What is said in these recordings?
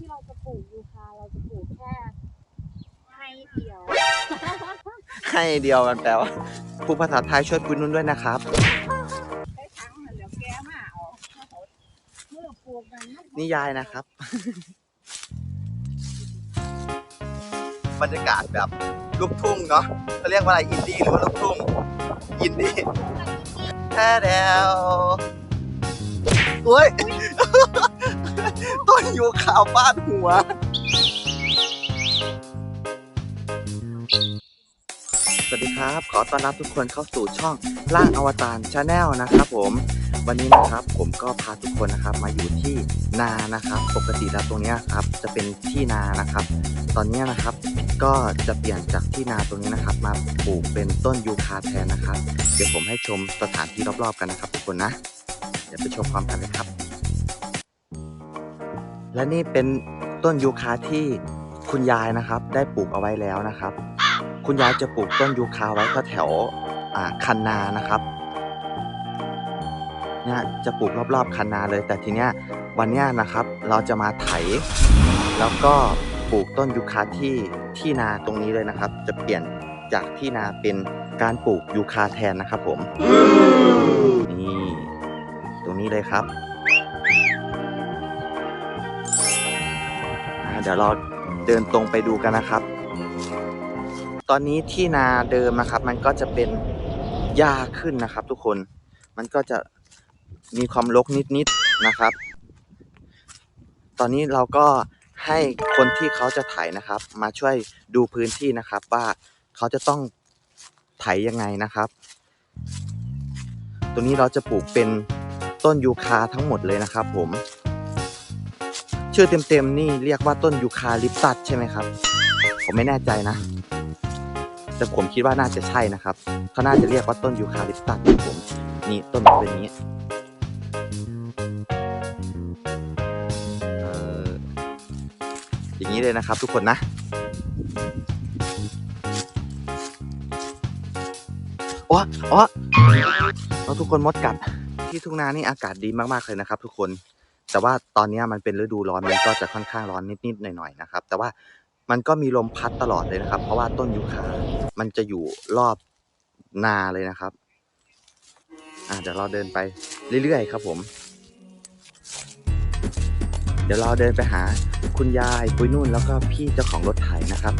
ที่เราจะปลูกยูคาเราจะปลูกแค่ให้เดียว ให้เดียวกันแปลว่าผู้ภาษาไทยช่วยปุ้ยนุ่นด้วยนะครับใช้ทั้งเหลือแก้มาเอาเมื่อปลูกมันมันนี่ยายนะครับ บรรยากาศแบบลูกทุ่งเนาะเขาเรียกว่าอะไรอินดี้หรือว่าลูกทุ่งอินดี้แท้แดวเฮ้ย ต้นยูขาวฟาดหัว สวัสดีครับ ขอต้อนรับทุกคนเข้าสู่ช่องร่างอวตารชาแนลนะครับผม วันนี้นะครับผมก็พาทุกคนนะครับมาอยู่ที่นานะครับ ปกติแล้วตรงเนี้ยครับจะเป็นที่นานะครับ ตอนเนี้ยนะครับก็จะเปลี่ยนจากที่นาตรงนี้นะครับ มาปลูกเป็นต้นยูคาแทนนะครับ เดี๋ยวผมให้ชมสถานที่รอบๆกันนะครับทุกคนนะ เดี๋ยวไปชมพร้อมกันเลยครับ และนี่เป็นต้นยูคาที่คุณยายนะครับ ได้ปลูกเอาไว้แล้วนะครับ คุณยายจะปลูกต้นยูคาไว้แถวคันนานะครับเนี่ยจะปลูกรอบๆคันนาเลย แต่ทีเนี้ยวันเนี้ยนะครับเราจะมาไถ แล้วก็ปลูกต้นยูคาที่ที่นาตรงนี้เลยนะครับ จะเปลี่ยนจากที่นาเป็นการปลูกยูคาแทนนะครับผมนี่ตรงนี้เลยครับ เดี๋ยวเราเดินตรงไปดูกันนะครับ ตอนนี้ที่นาเดิมนะครับ มันก็จะเป็นหญ้าขึ้นนะครับ ทุกคน มันก็จะมีความรกนิดๆนะครับ ตอนนี้เราก็ให้คนที่เขาจะไถนะครับ มาช่วยดูพื้นที่นะครับ ว่าเขาจะต้องไถยังไงนะครับตรงนี้เราจะปลูกเป็นต้นยูคาทั้งหมดเลยนะครับ ผม ชื่อเต็มๆนี่เรียกว่าต้นยูคาลิปตัสใช่ไหมครับ ผมไม่แน่ใจนะ แต่ผมคิดว่าน่าจะใช่นะครับเขาน่าจะเรียกว่าต้นยูคาลิปตัสผมนี่ต้นมันเป็นอย่างนี้เอออย่างนี้เลยนะครับทุกคนนะอ๋ออ๋อแล้วทุกคนมดกัดที่ทุ่งนานี่อากาศดีมากๆเลยนะครับทุกคน แต่ว่าตอนนี้มันเป็นฤดูร้อนมันก็จะค่อนข้างร้อนนิดๆหน่อยๆนะครับ แต่ว่ามันก็มีลมพัดตลอดเลยนะครับ เพราะว่าต้นยูคา มันจะอยู่รอบนาเลยนะครับ อ่าเดี๋ยวเราเดินไปเรื่อยๆครับผม เดี๋ยวเราเดินไปหาคุณยายปุ้ยนุ่นแล้วก็พี่เจ้าของรถไถนะครับ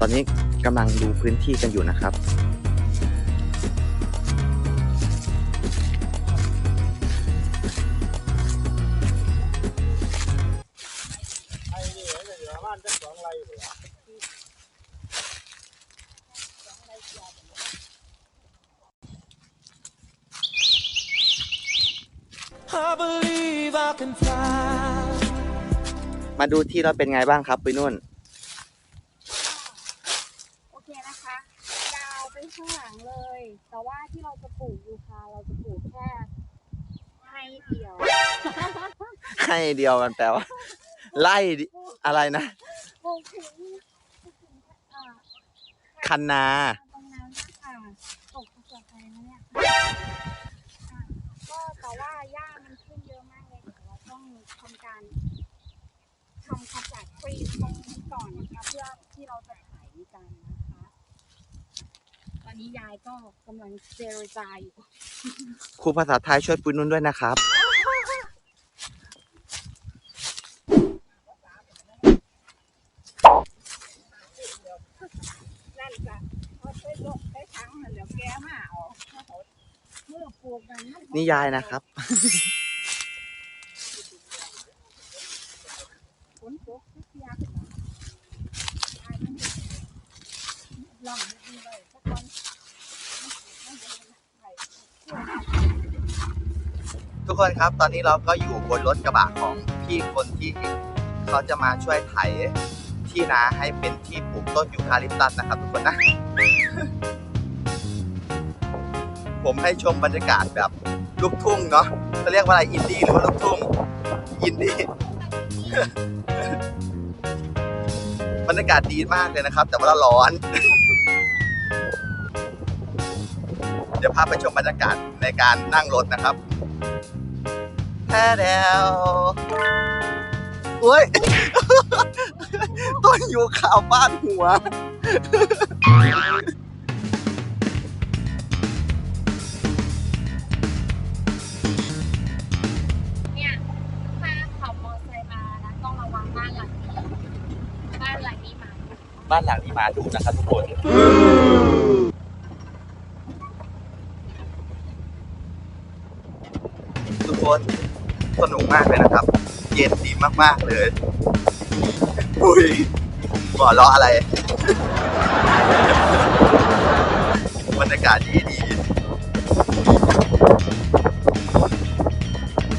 ตอนนี้กำลังดูพื้นที่กันอยู่นะครับ I believe I can fly. มาดูที่เราเป็นไงบ้างครับปุ้ยนุ่น โอเคนะคะ ยาวไปข้างหลังเลย แต่ว่าที่เราจะปลูกยูคาเราจะปลูกแค่ให้เดียว ให้เดียวกันแปลว่า ไล่ดิอะไรนะ ปลูกถึงปลูกถึงอ่า คันนา การทำความสะอาดครีมตรงนี้ก่อนนะคะเพื่อที่เราจะขายกันนะคะตอนนี้ยายก็กำลังเจรจาอยู่ครูภาษาไทยช่วยปุ้ยนุ่นด้วยนะครับ นั่นจ้ะเขาใช้ลกใช้ทั้งเหลือแก้มาเอาเมื่อปลูกมันมันี่ยายนะครับ นตกเสียขึ้นมาตายมันลองดีเลยสักวันทุกคนครับตอนนี้เราก็อยู่บนรถกระบะของพี่คนที่เขาจะมาช่วยไถที่นาให้เป็นที่ปลูกต้นยูคาลิปตัสนะครับทุกคนนะ ผมให้ชมบรรยากาศแบบลูกทุ่งเนาะเขาเรียกว่าอะไรอินดี้หรือว่าลูกทุ่งอินดี้ บรรยากาศดีมากเลยนะครับ แต่ว่าร้อน เดี๋ยวพาไปชมบรรยากาศในการนั่งรถนะครับแท้แดวโอ้ยต้นอยู่ข่าวบ้านหัว บ้านหลังนี้มาดูนะครับทุกคนทุกคนสนุกมากเลยนะครับ เย็นดีมากๆเลยอุ้ยหัวเราะอะไรบรรยากาศดีดี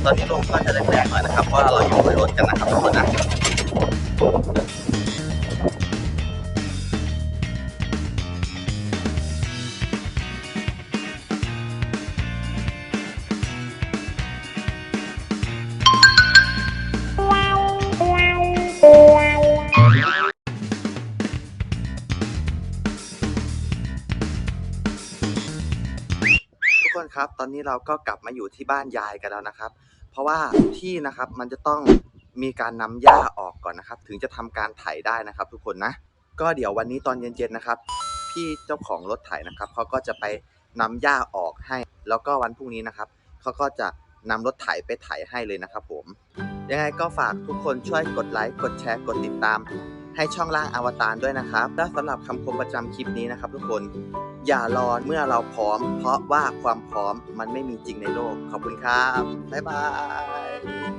ตอนนี้ลมก็จะแรงๆหน่อยนะครับเพราะว่าเราอยู่ในรถกันนะครับทุกคน นะคนครับ ตอนนี้เราก็กลับมาอยู่ที่บ้านยายกันแล้วนะครับ เพราะว่าที่นะครับมันจะต้องมีการนำหญ้าออกก่อนนะครับ ถึงจะทำการไถได้นะครับ ทุกคนนะ ก็เดี๋ยววันนี้ตอนเย็นๆนะครับ พี่เจ้าของรถไถนะครับเขาก็จะไปนำหญ้าออกให้ แล้วก็วันพรุ่งนี้นะครับเขาก็จะนำรถไถไปไถให้เลยนะครับ ผม ยังไงก็ฝากทุกคนช่วยกดไลค์กดแชร์กดติดตามให้ช่องล่างอวตารด้วยนะครับ และสำหรับคำคมประจำคลิปนี้นะครับทุกคน อย่ารอเมื่อเราพร้อม เพราะว่าความพร้อมมันไม่มีจริงในโลก ขอบคุณครับ บ๊ายบาย